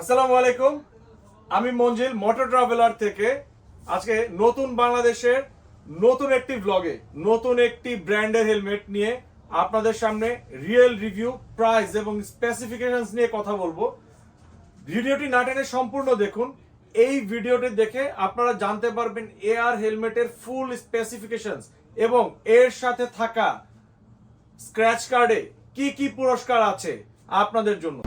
আসসালামু আলাইকুম। আমি মঞ্জিল, মোটর ট্রাভেলার থেকে। আজকে নতুন বাংলাদেশের নতুন একটি ব্লগে নতুন একটি ব্র্যান্ডের হেলমেট নিয়ে আপনাদের সামনে রিয়েল রিভিউ প্রাইস এবং স্পেসিফিকেশনস নিয়ে কথা বলব। ভিডিওটি না টেনে সম্পূর্ণ দেখুন। এই ভিডিওটি দেখে আপনারা জানতে পারবেন এআর হেলমেটের ফুল স্পেসিফিকেশনস এবং এর সাথে থাকা স্ক্র্যাচ কার্ডে কি কি পুরস্কার আছে আপনাদের জন্য।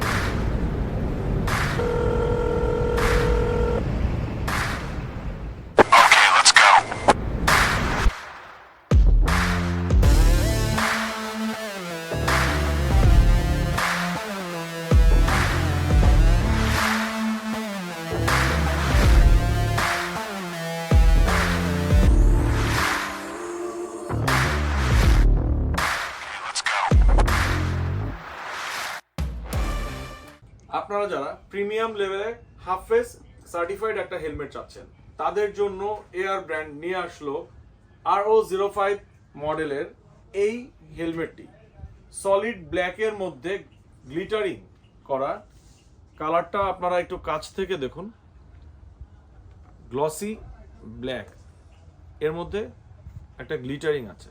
আপনারা যারা প্রিমিয়াম লেভেলে হাফ ফেস সার্টিফাইড একটা হেলমেট চাচ্ছেন, তাদের জন্য এয়ার ব্র্যান্ড নিয়ে আসলো আর ও জিরো ফাইভ মডেলের এই হেলমেটটি সলিড ব্ল্যাকের মধ্যে গ্লিটারিং করা। কালারটা আপনারা একটু কাছ থেকে দেখুন। গ্লসি ব্ল্যাক এর মধ্যে একটা গ্লিটারিং আছে।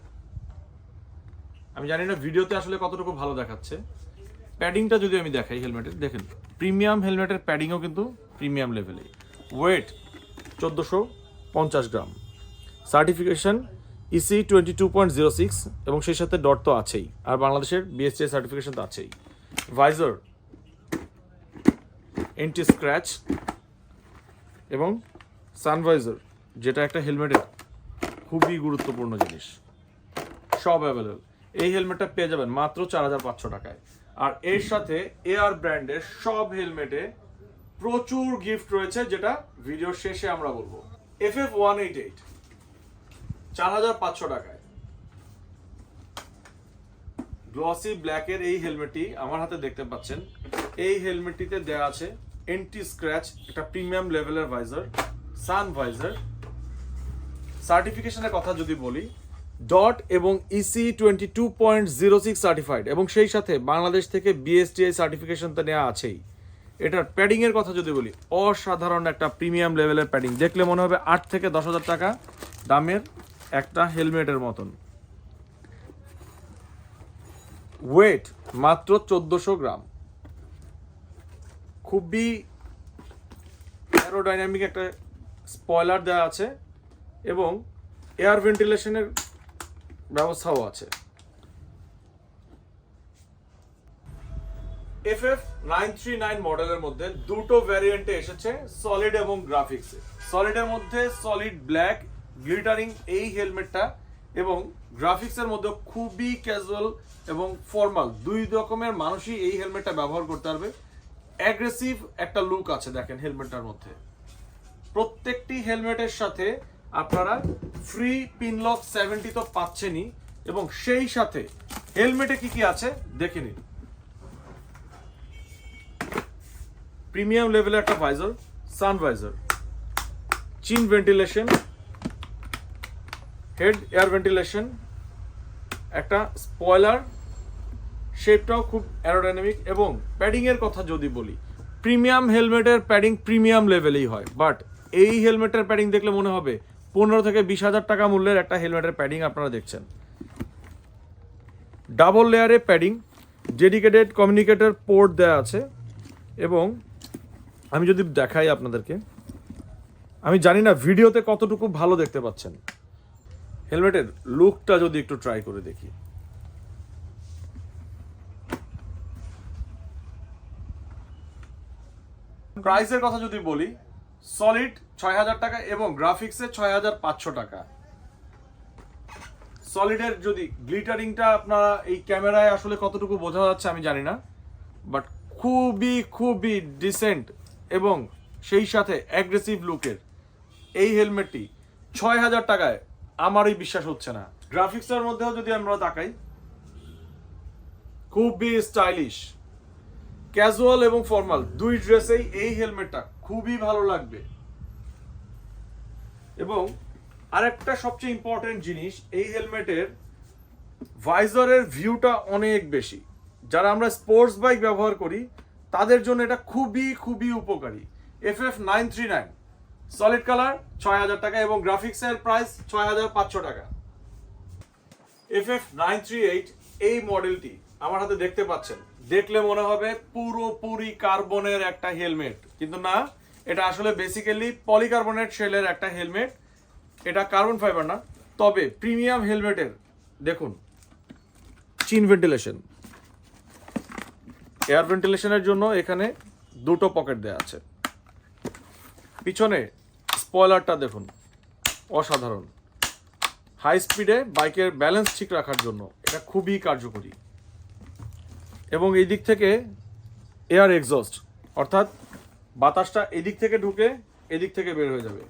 আমি জানি না ভিডিওতে আসলে কতটুকু ভালো দেখাচ্ছে। প্যাডিংটা যদি আমি দেখাই হেলমেটের, দেখেন, প্রিমিয়াম হেলমেটের প্যাডিংও কিন্তু প্রিমিয়াম লেভেলে ওয়েট চোদ্দোশো পঞ্চাশ gram. Certification EC twenty two point zero six এবং সেই সাথে ডট তো আছেই। আর বাংলাদেশের বিএসসি সার্টিফিকেশন তো আছেই। ভাইজার এন্টি স্ক্র্যাচ এবং সানভাইজার যেটা একটা হেলমেটের খুবই গুরুত্বপূর্ণ জিনিস। সব অ্যাভেলেবল এই হেলমেটটা পেয়ে যাবেন মাত্র চার হাজার পাঁচশো টাকায়। আর এর সাথে এয়ার ব্র্যান্ডের সব হেলমেটে প্রচুর গিফট রয়েছে, যেটা ভিডিওর শেষে আমরা বলব। F F one eight eight চার হাজার পাঁচশো টাকায়। গ্লসি ব্ল্যাকের এই হেলমেটটি আমার হাতে দেখতে পাচ্ছেন। এই হেলমেটটিতে দেয়া আছে এন্টি স্ক্র্যাচ একটা প্রিমিয়াম লেভেলের ভাইজার সান ভাইজার সার্টিফিকেশনের কথা যদি বলি ডট এবং EC twenty two point zero six certified এবং সেই সাথে বাংলাদেশ থেকে বিএসটিআই সার্টিফিকেশন তো নেওয়া আছেই। এটার প্যাডিংয়ের কথা যদি বলি, অসাধারণ একটা প্রিমিয়াম লেভেলের প্যাডিং দেখলে মনে হবে আট থেকে দশ হাজার টাকা দামের একটা হেলমেটের মতন। ওয়েট মাত্র চোদ্দোশো গ্রাম। খুবই অ্যারোডাইনামিক একটা স্পয়লার দেওয়া আছে এবং এয়ার ভেন্টিলেশনের ব্যবস্থাও আছে। F F nine three nine মডেলের মধ্যে দুটো ভ্যারিয়েন্টে এসেছে সলিড এবং গ্রাফিক্সে সলিডের মধ্যে সলিড ব্ল্যাক গ্লিটারিং এই হেলমেটটা এবং গ্রাফিক্সের মধ্যে খুবই ক্যাজুয়াল এবং ফর্মাল দুই রকমের মানুষই এই হেলমেটটা ব্যবহার করতে পারবে। অ্যাগ্রেসিভ একটা লুক আছে দেখেন হেলমেটটার মধ্যে। প্রত্যেকটি হেলমেটের সাথে আপনারা ফ্রি পিনলক সেভেন্টি তো পাচ্ছেনই, এবং সেই সাথে হেলমেটে কি কি আছে দেখে নিন। প্রিমিয়াম লেভেলের একটা visor sun visor chin ventilation head air ventilation একটা স্পয়লার শেপটাও খুব অ্যারোডাইনামিক এবং প্যাডিংয়ের কথা যদি বলি প্রিমিয়াম হেলমেটের প্যাডিং প্রিমিয়াম লেভেলেই হয় বাট এই হেলমেটের প্যাডিং দেখলে মনে হবে পনেরো থেকে বিশ হাজার টাকা মূল্যের একটা হেলমেটের প্যাডিং আপনারা দেখছেন। ডাবল লেয়ারে প্যাডিং, ডেডিকেটেড কমিউনিকেটর পোর্ট দেওয়া আছে এবং আমি যদি দেখাই আপনাদেরকে, আমি জানি না ভিডিওতে কতটুকু ভালো দেখতে পাচ্ছেন। হেলমেটের লুকটা যদি একটু ট্রাই করে দেখি। প্রাইসের কথা যদি বলি সলিড ছয় হাজার টাকা এবং গ্রাফিক্সের ছয় হাজার পাঁচশো টাকা। সলিডের যদি গ্লিটারিংটা আপনারা এই ক্যামেরায় আসলে কতটুকু বোঝা যাচ্ছে আমি জানি না বাট খুবই খুবই ডিসেন্ট এবং সেই সাথে অ্যাগ্রেসিভ লুকের এই হেলমেটটি ছয় হাজার টাকায় আমারই বিশ্বাস হচ্ছে না। গ্রাফিক্সের মধ্যেও যদি আমরা তাকাই, খুবই স্টাইলিশ ক্যাজুয়াল এবং ফর্মাল, দুই ড্রেসেই এই হেলমেটটা খুবই ভালো লাগবে। এবং আরেকটা সবচেয়ে ইম্পর্টেন্ট জিনিস, এই হেলমেটের ভাইজারের ভিউটা অনেক বেশি। যারা আমরা স্পোর্টস বাইক ব্যবহার করি, তাদের জন্য এটা খুবই খুবই উপকারী। F F nine three nine solid colour ছয় হাজার টাকা এবং গ্রাফিক্সের প্রাইস ছয় হাজার পাঁচশো টাকা। F F nine three eight এই মডেলটি আমার হাতে দেখতে পাচ্ছেন। দেখলে মনে হবে পুরোপুরি কার্বনের একটা হেলমেট। কিন্তু না, এটা আসলে বেসিক্যালি পলিকার্বনেট শেলের একটা হেলমেট। এটা কার্বন ফাইবার না, তবে প্রিমিয়াম হেলমেটের। দেখুন চিন ভেন্টিলেশন এয়ার ভেন্টিলেশনের জন্য এখানে দুটো পকেট দেওয়া আছে। পিছনে স্পয়লারটা দেখুন, অসাধারণ। হাই স্পিডে বাইকের ব্যালেন্স ঠিক রাখার জন্য। এটা খুবই কার্যকরী। এবং এই দিক থেকে এয়ার এক্সস্ট অর্থাৎ বাতাসটা এদিক থেকে ঢুকে এদিক থেকে বের হয়ে যাবে।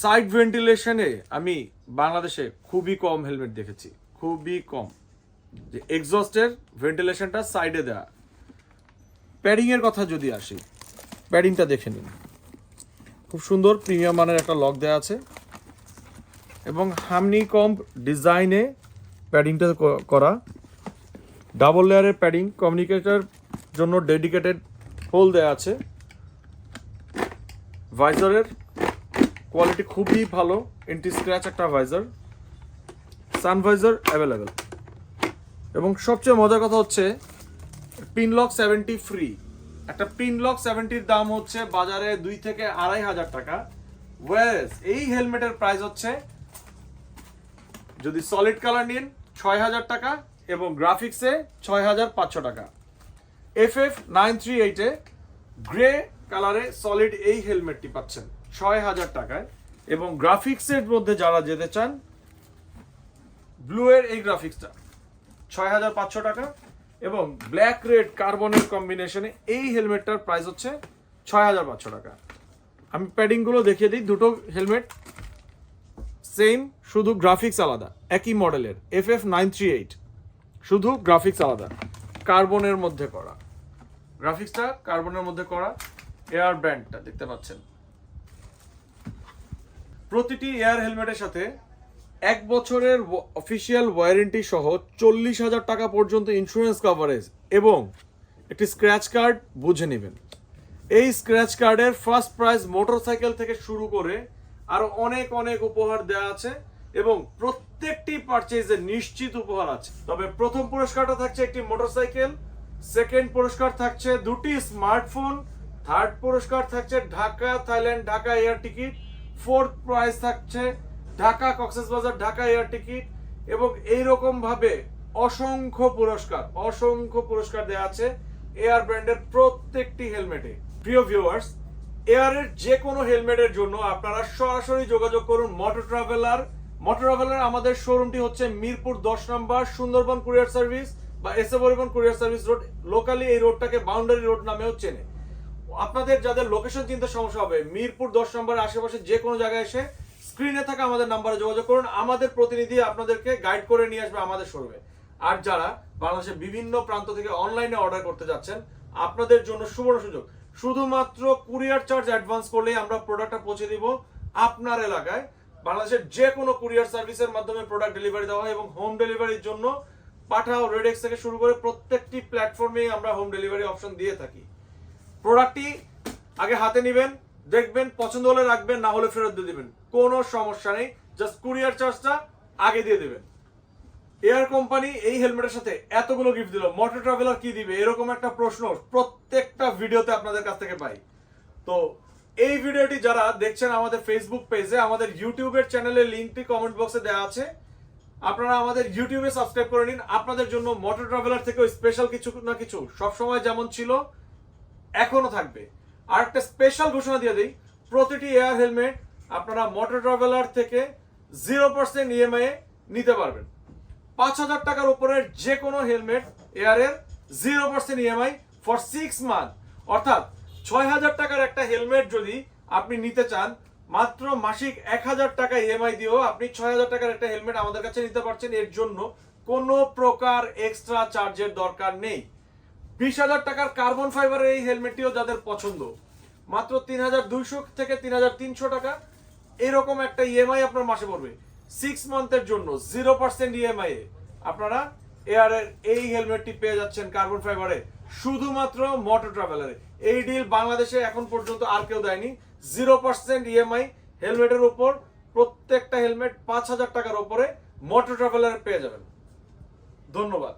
সাইড ভেন্টিলেশনে আমি বাংলাদেশে খুবই কম হেলমেট দেখেছি, খুবই কম। যে এক্সস্টের ভেন্টিলেশনটা সাইডে দেওয়া প্যাডিং এর কথা যদি আসি প্যাডিংটা দেখে নিন। খুব সুন্দর প্রিমিয়াম মানের একটা লক দেওয়া আছে। এবং হামনি কম ডিজাইনে প্যাডিংটা করা। ডাবল লেয়ারের প্যাডিং কমিউনিকেটার জন্য ডেডিকেটেড হোল দেওয়া আছে। ভাইজারের কোয়ালিটি খুবই ভালো, এন্টি স্ক্র্যাচ একটা ভাইজার সানভাইজার অ্যাভেলেবেল। এবং সবচেয়ে মজার কথা হচ্ছে, পিনলক সেভেন্টি ফ্রি। একটা পিনলক সেভেন্টির দাম হচ্ছে বাজারে দুই থেকে আড়াই হাজার টাকা। ওয়েস, এই হেলমেটের প্রাইস হচ্ছে, যদি সলিড কালার নিন, ছয় হাজার টাকা এবং গ্রাফিক্সে ছয় হাজার পাঁচশো টাকা। এফ এফ নাইন থ্রি এইটে গ্রে কালারে সলিড এই হেলমেটটি পাচ্ছেন ছয় হাজার টাকায়। এবং গ্রাফিক্সের মধ্যে যারা যেতে চান ব্লু এর এই গ্রাফিক্সটা ছয় হাজার পাঁচশো টাকা। এবং ব্ল্যাক রেড কার্বনের কম্বিনেশনে এই হেলমেটটার প্রাইস হচ্ছে ছয় হাজার পাঁচশো টাকা। আমি প্যাডিংগুলো দেখিয়ে দিই, দুটো হেলমেট, সেম, শুধু গ্রাফিক্স আলাদা, একই মডেলের F F nine three eight. শুধু গ্রাফিক্স আলাদা। কার্বনের মধ্যে করা। গ্রাফিক্সটা কার্বনের মধ্যে করা এয়ার ব্র্যান্ডটা দেখতে পাচ্ছেন। প্রতিটি এয়ার হেলমেটের সাথে এক বছরের অফিসিয়াল ওয়ারেন্টি সহ চল্লিশ হাজার টাকা পর্যন্ত ইন্স্যুরেন্স কভারেজ এবং একটি স্ক্র্যাচ কার্ড বুঝে নেবেন। এই স্ক্র্যাচ কার্ডের ফার্স্ট প্রাইজ মোটরসাইকেল থেকে শুরু করে আরও অনেক অনেক উপহার দেওয়া আছে। এবং প্রত্যেকটি পারচেজে নিশ্চিত উপহার আছে। তবে প্রথম পুরস্কারটা থাকছে একটি মোটরসাইকেল সেকেন্ড পুরস্কার থাকছে দুটি স্মার্টফোন থার্ড পুরস্কার থাকছে Dhaka, Thailand, Dhaka air ticket fourth prize থাকছে ঢাকা কক্সবাজার, ঢাকা এয়ার টিকিট এবং এইরকম ভাবে অসংখ্য পুরস্কার অসংখ্য পুরস্কার দেওয়া আছে এয়ার ব্র্যান্ডের প্রত্যেকটি হেলমেটে প্রিয় ভিউয়ার্স এয়ারের যে কোনো হেলমেটের জন্য আপনারা সরাসরি যোগাযোগ করুন মোটর ট্রাভেলার মোটর আমাদের শোরুমটি হচ্ছে মিরপুর দশ নম্বর সুন্দরবন কুরিয়ার সার্ভিস বা S A Paribahan courier service road locally এই রোডটাকে বাউন্ডারি রোড নামেও চেনে। আপনাদের যাদের লোকেশন চিন্তা সমস্যা হবে, মিরপুর দশ নম্বরের আশেপাশে যে কোনো জায়গায় এসে স্ক্রিনে থাকা আমাদের নাম্বারে যোগাযোগ করুন। আমাদের প্রতিনিধি আপনাদেরকে গাইড করে নিয়ে আসবে আমাদের শোরুমে আর যারা বাংলাদেশের বিভিন্ন প্রান্ত থেকে অনলাইনে অর্ডার করতে যাচ্ছেন, আপনাদের জন্য সুবর্ণ সুযোগ। শুধুমাত্র কুরিয়ার চার্জ অ্যাডভান্স করলেই আমরা প্রোডাক্টটা পৌঁছে দিব আপনার এলাকায়। বাংলাদেশের যে কোনো কুরিয়ার সার্ভিসের মাধ্যমে প্রোডাক্ট ডেলিভারি দেওয়া হয় এবং হোম ডেলিভারির জন্য পাঠাও রেডেক্স থেকে শুরু করে প্রত্যেকটি প্ল্যাটফর্মে আমরা হোম ডেলিভারি অপশন দিয়ে থাকি। প্রোডাক্টটি আগে হাতে নেবেন, দেখবেন, পছন্দ হলে রাখবেন, না হলে ফেরত দিয়ে দিবেন। কোনো সমস্যা নেই জাস্ট কুরিয়ার চার্জটা আগে দিয়ে দেবেন। এয়ার কোম্পানি এই হেলমেটের সাথে এতগুলো গিফট দিল। মোটর ট্রাভেলার কি দিবে? এরকম একটা প্রশ্ন প্রত্যেকটা ভিডিওতে আপনাদের কাছ থেকে পাই। তো এই ভিডিওটি যারা দেখছেন আমাদের ফেসবুক পেজে আমাদের ইউটিউবের চ্যানেলের লিঙ্কটি কমেন্ট বক্সে দেওয়া আছে। আপনারা আমাদের ইউটিউবে সাবস্ক্রাইব করে নিন। আপনাদের জন্য মোটর ট্রাভেলার থেকেও স্পেশাল কিছু না কিছু সবসময় যেমন ছিল এখনও থাকবে। আর একটা স্পেশাল ঘোষণা দিয়ে দিই, প্রতিটি এয়ার হেলমেট আপনারা মোটর ট্রাভেলার থেকে জিরো পার্সেন্ট ইএমআই নিতে পারবেন। পাঁচ হাজার টাকার উপরের যে কোনো helmet এয়ারের zero percent EMI for six month অর্থাৎ ছয় হাজার টাকার একটা হেলমেট যদি আপনি নিতে চান, মাত্র মাসিক এক হাজার টাকা ইএমআই দিয়েও আপনি ছয় হাজার টাকার একটা হেলমেট আমাদের কাছে নিতে পারছেন। এর জন্য কোনো প্রকার এক্সট্রা চার্জের দরকার নেই। বিশ হাজার টাকার কার্বন ফাইবারের এই হেলমেটটিও যাদের পছন্দ, মাত্র তিন হাজার দুইশো থেকে তিন হাজার তিনশো টাকা। এরকম একটা ইএমআই আপনার মাসে পড়বে। সিক্স মান্থের জন্য জিরো পার্সেন্ট ইএমআই আপনারা এয়ারের এই হেলমেটটি পেয়ে যাচ্ছেন কার্বন ফাইবারে শুধুমাত্র মোটর ট্রাভেলারে এই ডিল বাংলাদেশে এখন পর্যন্ত আর কেউ দেয়নি। জিরো পার্সেন্ট ইএমআই হেলমেটের উপর, প্রত্যেকটা হেলমেট পাঁচ হাজার টাকার উপরে মোটর ট্রাভেলারে পেয়ে যাবেন। ধন্যবাদ।